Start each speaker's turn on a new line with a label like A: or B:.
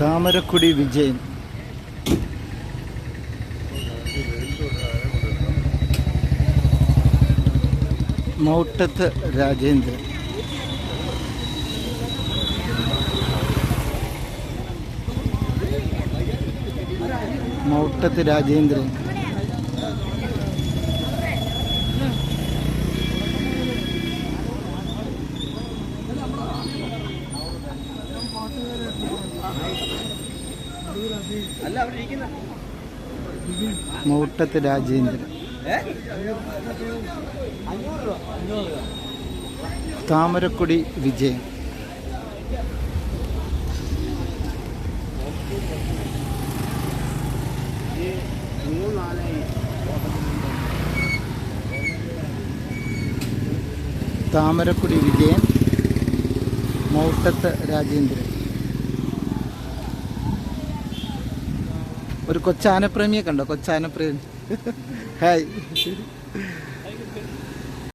A: താമരക്കുടി വിജയൻ. മൗട്ടത്ത് രാജേന്ദ്രൻ. മൗട്ടത്ത് രാജേന്ദ്രൻ. മൗട്ടത്ത് രാജേന്ദ്രൻ. താമരക്കുടി വിജയൻ. താമരക്കുടി വിജയൻ മൗട്ടത്ത് രാജേന്ദ്രൻ. ഒരു കൊച്ചാനപ്രേമിയെ കണ്ടോ? കൊച്ചാനപ്രേമി ഹായ്.